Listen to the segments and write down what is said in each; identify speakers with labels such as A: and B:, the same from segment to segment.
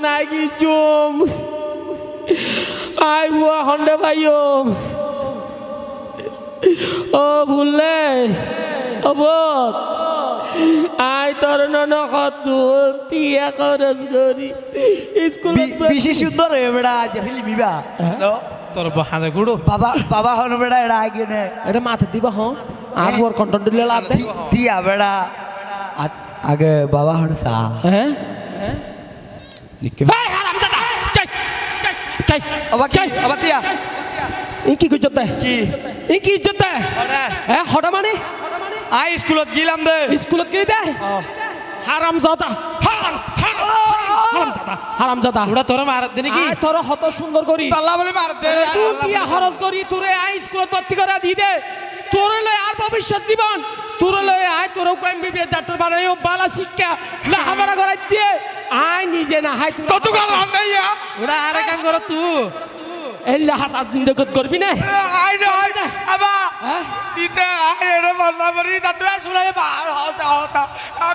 A: নাই চুম। আই বুয়া হন্ডে ভাইও ও ভুললে বোধ আই তোর নন কদ্দুর তিয়া খরচ করি স্কুলত
B: বেশি সুন্দর হয়ে বেড়া আজ ফিলি বিবা
C: তোর বাহানে গুড়ো।
B: বাবা বাবা হন বেড়া এরা আগে নে।
A: এটা মাথা দিবা হ আর বুয়ার কন্ট্রোল দিলে লাভ
B: দিয়া বেড়া। আ- আগে বাবা হন সা।
A: হ্যাঁ?
B: নিকে
A: এই হারামজাদা চাই চাই চাই
B: আবার কি
A: কি
B: কি
A: ইজ্জত হ্যাঁ হঠাৎ মানে
B: আই স্কুলত গিলাম দে
A: স্কুলত হারাম জাদা হারাম হারাম জাদা
C: তোরা মারাত
A: তোর হত সুন্দর করি
B: তাল্লা বলে মার দে
A: তুই কি খরচ করি তোরে আই স্কুলত ভর্তি করে দি দে তোরে লয় আর ভবিষ্যৎ জীবন তোরে লয় আয় তোর ডাক্তার বানাইও বালা শিক্ষা করাই আয় নিজে না হাই তুই
B: কত গাল আনাইয়া
C: ওটা আরে কাম করো তুই
A: এই লেখা সাত জিন্দগত করবি না।
B: আই না আই না। আবা
A: হ্যাঁ?
B: দিতে আই এর বান্না বরি তা তুই শুলাই বা হসা হসা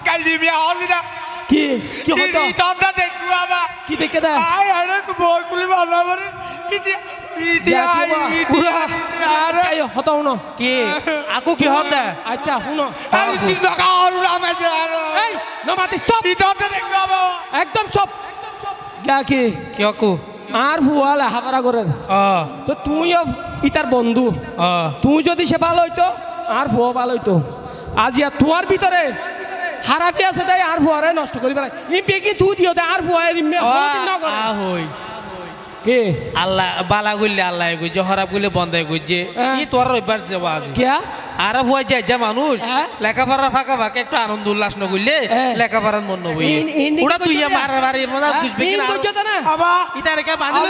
B: কাল দিবি হসিনা
A: কি কি হতো
B: দিদি তোমরা দেখু আবা।
A: কি দেখে দেয়
B: আই আরে বই কুলি বান্না বরি ইতি ইতি
A: কি
B: আই? ইতি আরে
A: এই হতাও না
C: কি? আকু কি হত দে?
A: আচ্ছা শুনো।
B: আরে তুই টাকা আর রামে যে আরে।
A: এই নমাতি চপ
B: দিদি তোমরা দেখু আবা
A: একদম চপ। গা কি?
C: কি আকু
A: আর ভুয়া লেখাপড়া করেন
C: অ।
A: তো তুইও ইতার বন্ধু।
C: অ।
A: তুই যদি সে ভালো হইতো আর ভুয়া ভালো হইতো। আজ ইয়া তোমার ভিতরে হারাপি আছে তাই আর ভুয়ারে নষ্ট করি পেলাই ই বেকি তুই দিও দে আর ভুয়া এরিমে হদিন না করে।
C: আ হই
A: কে?
C: আল্লাহ বালা গুললে আল্লাহ গুজে হরাপ গুলে বন্ধ গুজে
A: হ্যাঁ।
C: ই তোর অভ্যাস যাওয়া আছে।
A: কিয়া?
C: আর ভয় যায় যা মানুষ
A: হ্যাঁ।
C: লেখাপড়া ফাঁকা ফাঁকা একটু আনন্দ উল্লাস নগরলে
A: হ্যাঁ।
C: লেখাপড়ার মন নবই। ওটা তুই
A: না?
C: মারার বাড়ি মনে
A: হ্যাঁ?
C: না?
A: না
C: ইতার কে বাঁধি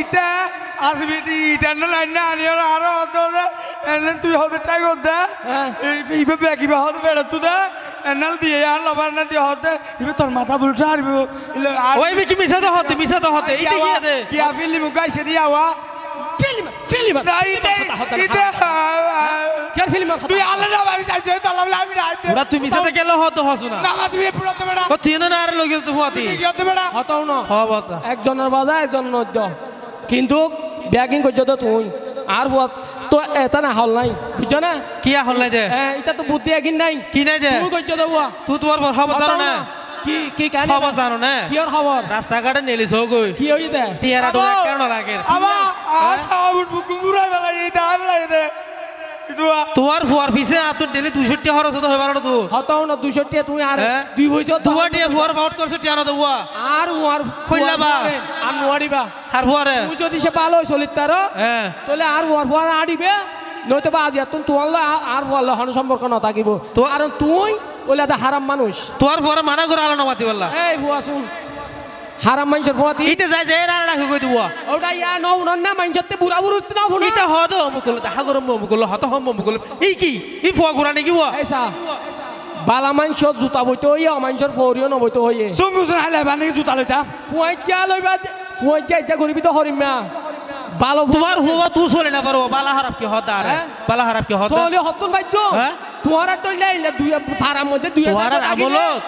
B: ইটা আসবি তুই ইটা না লাইন না আনিও না আরও হতো এনে তুই হতে টাই করতে
A: হ্যাঁ।
B: ইবে ব্যাগি বা হতে বেড়া তুই দে। এনাল দিয়ে আর লবার না দিয়ে হতে ইবে তোর মাথা বুলটা আর
C: ওই বিকি মিশাতে হতে মিশাতে হতে এইটা কি দে।
B: কি আফিলি মুকাই সেদি আওয়া।
A: Film film.
B: না ইতে ইতে
A: ফিল্ম
B: তুই আলাদা বাড়ি যাইছ তালা বলে আমি রাইতে
C: ওরা তুই মিশাতে গেলে হতো হসু না।
B: না তুমি পুরোতে বেড়া
C: ও তুই না। না আর লগে তো হুয়াতি
B: কি হতে বেড়া
A: হতাও না।
C: হব তা
A: একজনের বাজা একজনের নদ্য কিন্তু ব্যাগিং করছ তো তুই। আর ভুয়া তো এটা না হল নাই বুঝছ না?
C: কি হল নাই দে?
A: হ্যাঁ এটা তো বুদ্ধি একদিন নাই।
C: কি নাই দে?
A: তুমি করছ তো বুয়া
C: তুই তোমার বড় খবর না।
A: কি কি কাহিনী?
C: খবর জানো না?
A: কি ওর খবর?
C: রাস্তাঘাটে নেলিস গই
A: কি হইতে
C: টিয়ারা ডোলা কেন লাগে?
B: আবা মুরা বেলা
C: তোমার ফুয়ার পিছে আর তোর ডেলি দুইশো টিয়া খরচ হতে হইবার তো।
A: হতাও না দুইশো টিয়া তুমি আর
C: হ্যাঁ?
A: দুই হইছ
C: দুয়া টিয়া ফুয়ার বাউট করছে টিয়া না দেবুয়া?
A: আর আর
C: কইলা বা?
A: আর নোয়ারিবা
C: আর ফুয়ারে?
A: তুই যদি সে ভালো চলিত তার
C: হ্যাঁ।
A: তাহলে আর ওয়ার ফুয়ার আডিবে নয়তো বা আজি তুমি তোমার আর- ফুয়ার লগে সম্পর্ক না থাকিব। তো আর তুই ওইলা দা হারাম মানুষ।
C: তোমার ফুয়ারে মানা করে আলো না মাতি বললা।
A: এই ফুয়া শুন। হারাম মানুষের ফুয়াতি
C: ইতে যাই যে এরা রাখি কই দিবুয়া
A: ওটা ইয়া নও নন না মানুষতে বুড়া বুড়ি না ফুনা
C: ইতে হদ মুকুল দেখা গরম মুকুল হত হম মুকুল এই কি ই ফুয়া গুড়া নাকি বুয়া
A: এইসা বালা মানুষ জুতা বইতে হইয়া মানুষের ফৌরিও নবইতে হইয়ে
B: সুঙ্গু সুন হাইলে বানি জুতা লইতাম
A: ফুয়াইচা লইবা ফুয়াইচা ইচ্ছা করিবি তো হরিমা ভালো
C: তোমার হুয়া তুই চলে না পারো বালা হারাপ কি হত আর
A: হ্যাঁ?
C: বালা হারাপ কি হত
A: সোলে হতুন ভাইজো? তোমার টইলা ইলা দুই ফারাম মধ্যে দুই
C: আর আমলত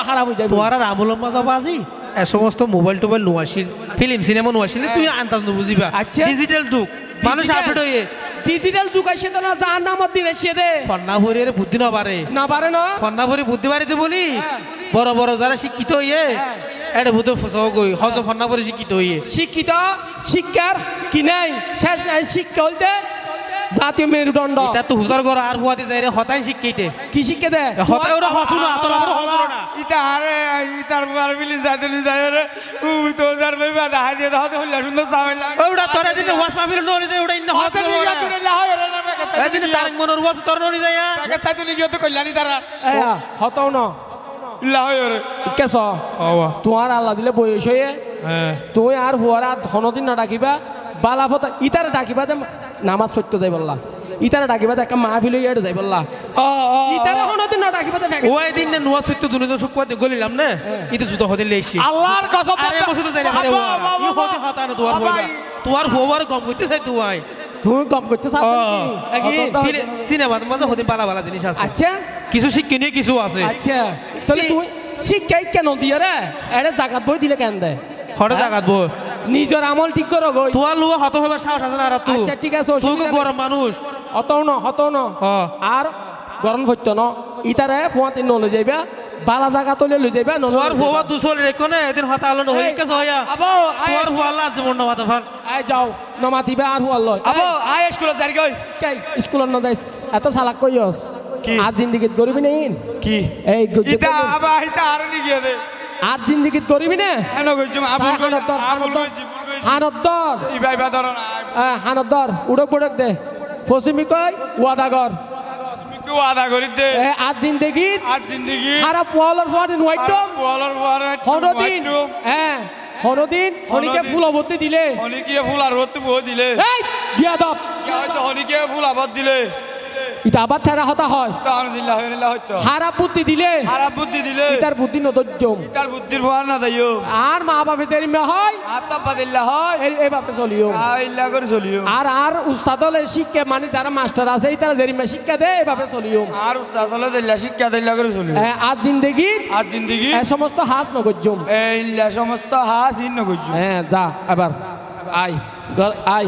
A: খারাপ হই যাবে
C: তোমার আর আমলত মাজা বাজি এ সমস্ত মোবাইল টোবাইল নোয়াছিল ফিল্ম সিনেমা নোয়াছিল তুই আন্দাজ নুবুঝিবা
A: আচ্ছা।
C: ডিজিটাল যুগ মানুষ আপডেট হয়ে
A: ডিজিটাল যুগ আইছে তো না জান নামত দিন এসে দে।
C: কন্যা ভরিয়ে বুদ্ধি না পারে
A: না পারে না।
C: কন্যা ভরি বুদ্ধি বাড়িতে বলি?
A: হ্যাঁ।
C: বড় বড় যারা শিক্ষিত হইয়ে
A: হ্যাঁ।
C: এটা ভূত গই হজ কন্যা ভরি শিক্ষিত হইয়ে
A: শিক্ষিত শিক্ষার কি নাই? শেষ নাই শিক্ষা হইতে জাতীয় মেরুদণ্ড।
C: এটা তো হুসার ঘর আর হুয়াতে যাই রে হতাই শিক্ষিতে।
A: কি শিক্ষা দে?
C: হতাই ওরা হসু না তোর
B: বার বিলি যাইতে যায় রে। উ তো যার ভাই বাদা হাই দিয়ে দাও হল্লা সুন্দর সামেলা
C: ওটা তোরা দিনে ওয়াস মাহফিল নরি যায় ওটা ইন্ন হস
B: হতে নি গিয়া তুই লা হয় রে না কাছে
C: এই দিনে তারিক মনোর ওয়াস তোর নরি যায়
B: কাছে সাইতে নি গিয়া তো কল্যাণী তারা।
A: হতাও না।
B: লা রে।
A: কেস তোমার আল্লাহ দিলে বয়স হয়ে
C: হ্যাঁ।
A: তুই আর হুয়ারা ধনদিন না ডাকিবা বালা ফতা ইতারে ডাকিবা দে নামাজ পড়তে যাই বললা। ইতারে ডাকিবা একটা মাহফিল হইয়া যাই বললা। ইতারে হনদিন না ডাকিবা দে ফেকে
C: ওই দিন না নোয়া সত্য দুনিয়া সব পথে গলিলাম না। ইতে জুতো হতে লেছি
B: আল্লাহর কসম
C: আরে তো যাই আরে ই হতে হতা না তোর হইবা তোর হওয়ার গম করতে চাই তুই
A: তুমি কম করতে চাও
C: সিনেমার মাঝে হতে বালা বালা জিনিস আছে।
A: আচ্ছা।
C: কিছু শিক্ষণীয় কিছু আছে।
A: আচ্ছা। তাহলে তুই শিক্ষাই কেন দিয়ে রে? এটা জাগাত বই দিলে কেন দে?
C: হঠাৎ জাগাত বই।
A: নিজের আমল ঠিক করো গই।
C: তোমার লোক হত হবে সাহস আছে না আর তুই
A: আচ্ছা ঠিক আছে
C: তুই গরম মানুষ।
A: হতও ন হতও ন আর গরম হইত ন। ইতারে ফুয়াতে নলে যাইবা বালা জাগা তলে লই যাইবা নলে
C: তোমার ভুয়া দুশো রেখো না এদিন হতা হলো না হয়ে
A: এই,
C: গেছে হইয়া
B: আবো
C: ভুয়া লাজ জীবন না মাথা ফান
A: আই যাও নমা দিবা আর হুয়াল লয়।
B: আবো আয় স্কুলত যাই গই
A: কাই স্কুলত না যাইস এত সালাক কইস
B: কি?
A: আজ জিন্দিগিত গরিবি নেই
B: কি?
A: এই
B: ইতা আবা ইতা আর নি গিয়ে দে।
A: আজ জিন্দিগিত গরিবি না?
B: এন কইছুম আবুল কই আবুল কইছি ভুল কইছি
A: হানদ্দর
B: ইবাই বা ধরো না
A: হানদ্দর উড়ক বুড়ক দে। ফসিমি কয় ওয়াদাগর আজ জিন্দিগিত
B: আজ জিন্দেগি।
A: হারা পোয়ালর ফুয়াতে নুয়াইটম
B: পোয়ালর পোয়ালর
A: হনদিন হ্যাঁ হনদিন হনিকে
B: হনদিন।
A: ফুল দিলে।
B: ফুল আর দিলে।
A: এই
B: গিয়া ফুল দিলে।
A: ইতা আবার থেরা হতা হয়। হারা বুদ্ধি দিলে
B: খারাপ বুদ্ধি দিলে
A: ইতার বুদ্ধি নদর্যম
B: তার বুদ্ধির ফোয়ার না দাইও
A: আর মা বাপে যেরি মে হয়
B: আত্মা দিল্লা হয়।
A: এই এই বাপে চলিও।
B: আইল্লা করে চলিও।
A: আর আর উস্তাদ হলে শিক্ষা মানে যারা মাস্টার আছে এই তারা যেরি মে শিক্ষা দেয় এই বাপে চলিও।
B: আর উস্তাদ হলে দিল্লা শিক্ষা দিল্লা করে চলিও।
A: আজ জিন্দগি
B: আর জিন্দিগি।
A: এ সমস্ত হাস নগর্যম
B: এইল্লা সমস্ত হাস ইন্ন করছ
A: হ্যাঁ যা এবার। আই ঘর আই